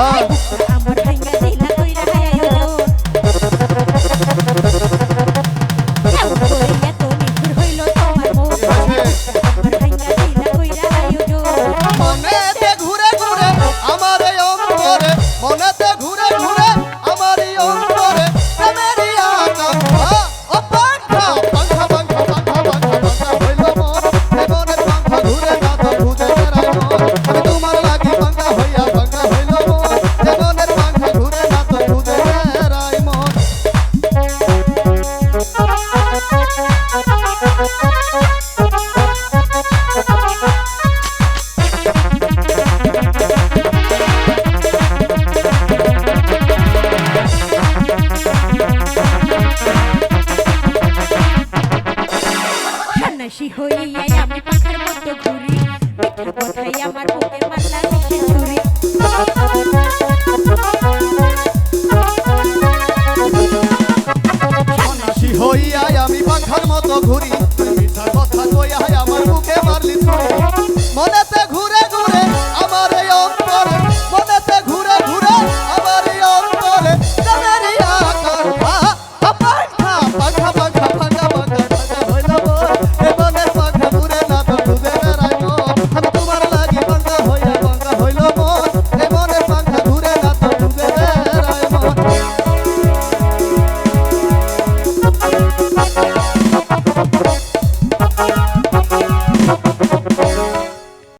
아. সন্ন্যাসী হইয়া আমি পাখার মতো ঘুরি। মিথ্যা কথাই আমার বুকে মারলা নিশে ঘুরি। সন্ন্যাসী আমি পাখার মতো ঘুরি। মিথ্যা কথা কইয়া আমার বুকে মারলি মনে